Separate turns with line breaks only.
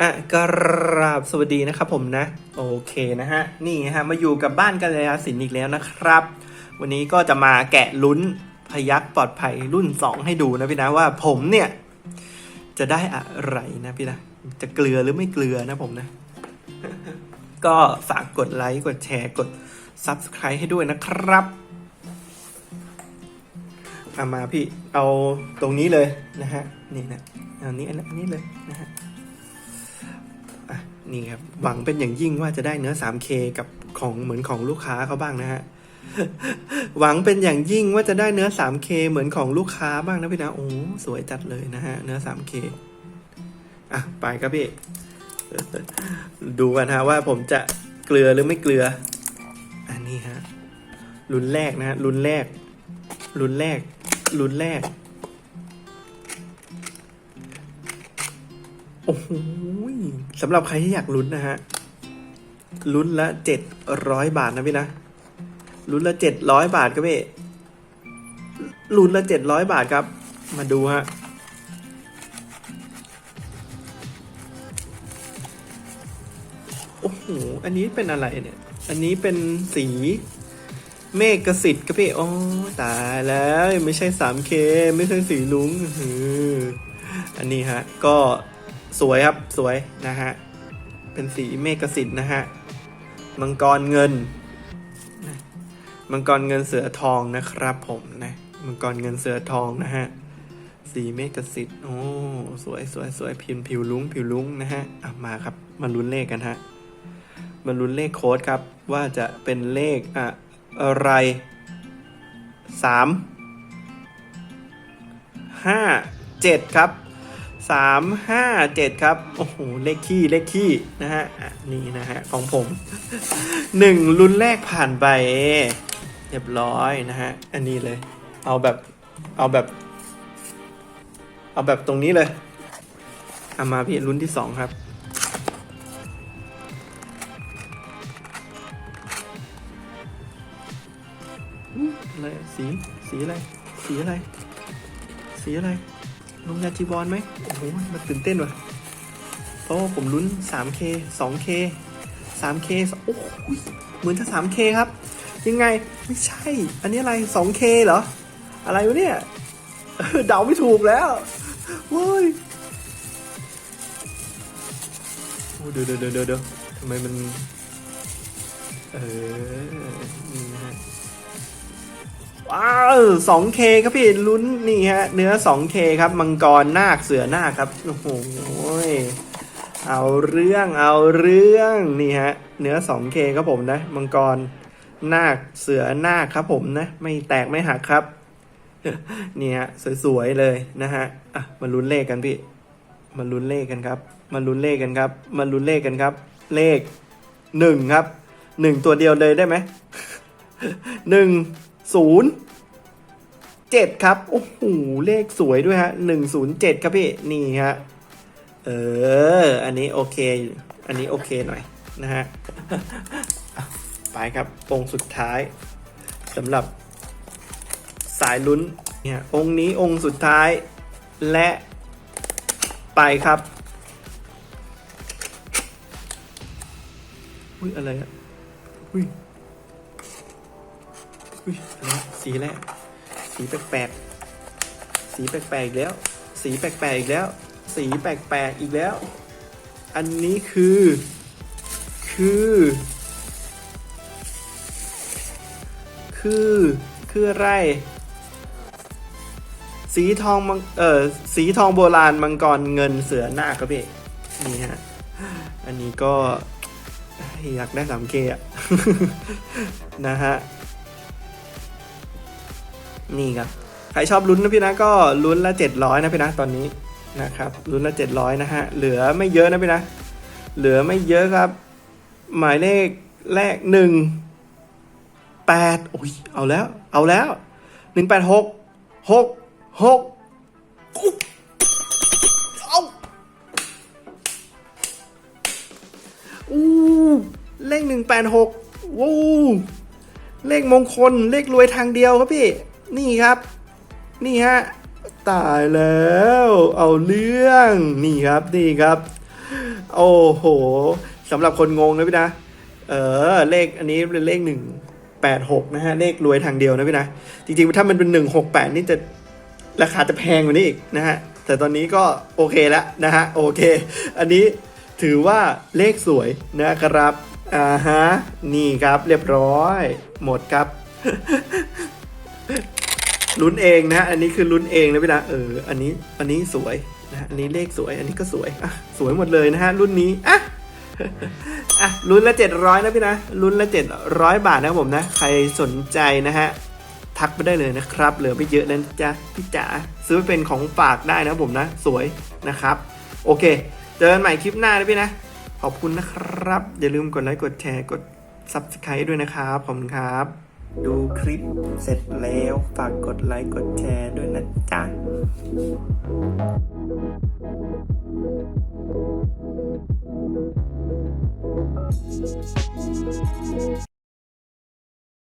อะกราบสวัสดีนะครับผมนะ โอเคนะฮะ นี่ฮะ มาอยู่กับบ้านกัลยาสินอีกแล้วนะครับ วันนี้ก็จะมาแกะลุ้นพยักปลอดภัยรุ่น 2 ให้ดูนะพี่นะว่าผมเนี่ย จะได้อะไรนะพี่นะ จะเกลือหรือไม่เกลือนะผมนะ ก็ฝากกดไลค์กดแชร์กด Subscribe ให้ด้วยนะครับเอามาพี่เอาตรงนี้เลยนะฮะ นี่นะเอานี้อันนี้อันนี้เลยนะฮะ นี่ครับหวังเป็นอย่างยิ่งว่าจะได้เนื้อ 3K กับของเหมือนของลูกค้าเขาบ้างนะฮะหวังเป็นอย่างยิ่งว่าจะได้เนื้อ 3K เหมือนของลูกค้าบ้างนะพี่นะโอ้สวยจัดเลยนะฮะเนื้อ 3K อะไปครับพี่ดูกันฮะว่าผมจะเกลือหรือไม่เกลือ อันนี้ฮะลุ้นแรกนะฮะลุ้นแรกลุ้นแรกลุ้นแรก โอ้โหสำหรับใครที่อยากลุ้นนะฮะลุ้นละเจ็ดร้อยบาทนะพี่นะลุ้นละเจ็ดร้อยบาทครับพี่ลุ้นละเจ็ดร้อยบาทครับ มาดูฮะโอ้โหอันนี้เป็นอะไรเนี่ย อันนี้เป็นสีเมฆกสิทธิ์ครับพี่โอ้ตายแล้วไม่ใช่ 3K ไม่ใช่สีลุงอันนี้ฮะ ก็ สวยครับสวยนะฮะ เป็นสีเมฆสิทธิ์นะฮะ มังกรเงินนะมังกรเงินเสือทองนะครับผมนะ มังกรเงินเสือทองนะฮะ สีเมฆสิทธิ์โอ้ สวยสวยสวยพิมพ์ผิวลุ้งผิวลุ้งนะฮะอะมาครับ มาลุ้นเลขกันฮะ มาลุ้นเลขโค้ดครับ ว่าจะเป็นเลขอะอะไรสามห้าเจ็ดครับ สามห้าเจ็ดครับ โอ้โห เลขขี้เลขขี้นะฮะนี่นะฮะ ของผมหนึ่งลุ้นแรกผ่านไป เรียบร้อยนะฮะ อันนี้เลย เอาแบบ เอาแบบ เอาแบบตรงนี้เลยเอามาพี่ลุ้นที่สองครับอะไรสี สีอะไร สีอะไร สีอะไร ลงยาจีบอลไหมโอ้โหมันตื่นเต้นว่ะเพราะว่าผมลุ้น 3K 2K 3K โอ้โหเหมือนจะ 3K ครับ ยังไงไม่ใช่ อันนี้อะไร 2K เหรอ อะไรวะเนี่ยเดาไม่ถูกแล้วเว้ยโอ้เดี๋ยวเดี๋ยวเดี๋ยวเดี๋ยวทำไมมัน เออนี่นะฮะ ว้าว 2K ครับพี่ลุ้นนี่ฮะ เนื้อ 2K ครับ มังกรนาคเสือนาคครับ โอ้โหเอาเรื่องเอาเรื่องนี่ฮะ เนื้อ 2K ครับผมนะ มังกรนาคเสือนาคครับผมนะ ไม่แตกไม่หักครับนี่ฮะสวยๆเลยนะฮะอะมาลุ้นเลขกันพี่ มาลุ้นเลขกันครับ มาลุ้นเลขกันครับ มาลุ้นเลขกันครับ เลขหนึ่งครับหนึ่งตัวเดียวเลยได้ไหมหนึ่ง ศูนย์เจ็ดครับ โอ้โห เลขสวยด้วยฮะหนึ่งศูนย์เจ็ดครับพี่ นี่ฮะ เออ อันนี้โอเค อันนี้โอเคหน่อยนะฮะ ไปครับ องค์สุดท้ายสำหรับสายลุ้นเนี่ยองค์นี้องค์สุดท้ายและไปครับอุ้ยอะไรอะอุ้ย อุ้ยสีแรกสีแปลกๆสีแปลกๆอีกแล้ว สีแปลกๆอีกแล้ว สีแปลกๆอีกแล้ว อันนี้คือ คือ คือ คืออะไร สีทองมังเออสีทองโบราณมังกรเงินเสือหน้าครับพี่นี่ฮะอันนี้ก็อยากได้ 3K อะนะฮะ นี่ครับ ใครชอบลุ้นนะพี่นะก็ลุ้นละเจ็ดร้อยนะพี่นะตอนนี้นะครับลุ้นละเจ็ดร้อยนะฮะ เหลือไม่เยอะนะพี่นะ เหลือไม่เยอะครับ หมายเลขแรกหนึ่งแปดโอ้ยเอาแล้ว เอาแล้วหนึ่งแปดหกหกหกอุ๊ยเอาอู้เลขหนึ่งแปดหกวู้เลขมงคล เลขรวยทางเดียวครับพี่ นี่ครับ นี่ฮะ ตายแล้ว เอาเรื่อง นี่ครับ นี่ครับ โอ้โหสำหรับคนงงนะพี่นะ เออ เลขอันนี้เป็นเลขหนึ่งแปดหกนะฮะ เลขรวยทางเดียวนะพี่นะ จริงๆ ถ้ามันเป็นหนึ่งหกแปดนี่จะราคาจะแพงกว่านี้อีกนะฮะ แต่ตอนนี้ก็โอเคแล้วนะฮะ โอเค อันนี้ถือว่าเลขสวยนะครับ อ่าฮะ นี่ครับเรียบร้อย หมดครับ ลุ้นเองนะ อันนี้คือลุ้นเองนะพี่นะเออ อันนี้ อันนี้สวยนะอันนี้เลขสวย อันนี้ก็สวย อะ สวยหมดเลยนะฮะ รุ่นนี้ อะ อะ ลุ้นละเจ็ดร้อยนะพี่นะ ลุ้นละเจ็ดร้อยบาทนะผมนะ ใครสนใจนะฮะ ทักไปได้เลยนะครับ เหลือไม่เยอะแล้วนจ๊ะพี่จ๋า ซื้อไปเป็นของฝากได้นะผมนะ สวยนะครับ โอเค เจอกันใหม่คลิปหน้านะพี่นะ ขอบคุณนะครับ อย่าลืมกดไลค์ กดแชร์ กด Subscribe ด้วยนะครับ ขอบคุณครับ ดูคลิปเสร็จแล้วฝากกดไลค์กดแชร์ด้วยนะจ๊ะ